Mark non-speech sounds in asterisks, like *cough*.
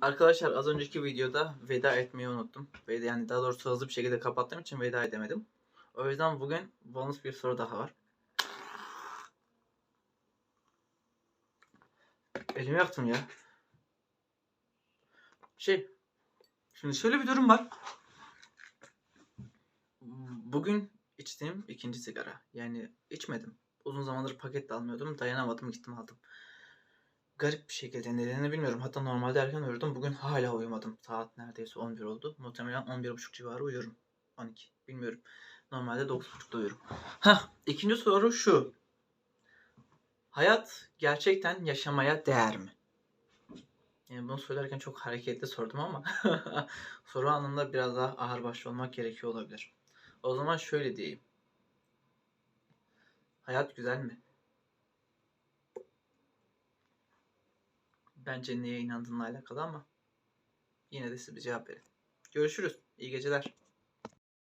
Arkadaşlar az önceki videoda veda etmeyi unuttum. Veda yani daha doğrusu hızlı bir şekilde kapattığım için veda edemedim. O yüzden bugün bonus bir soru daha var. Elimi yaktım ya. Şey, şimdi şöyle bir durum var. Bugün içtiğim ikinci sigara. Yani içmedim. Uzun zamandır paket de almıyordum. Dayanamadım gittim aldım. Garip bir şekilde nedenini bilmiyorum. Hatta normalde erken uyurdum. Bugün hala uyumadım. Saat neredeyse 11 oldu. Muhtemelen 11.30 civarı uyuyorum. 12. Bilmiyorum. Normalde 9.30'da uyuyorum. Hah, ikinci soru şu. Hayat gerçekten yaşamaya değer mi? Yani bunu söylerken çok hareketli sordum ama *laughs* soru anında biraz daha ağır başlı olmak gerekiyor olabilir. O zaman şöyle diyeyim. Hayat güzel mi? Bence neye inandığınla alakalı ama yine de size bir cevap verin. Görüşürüz. İyi geceler.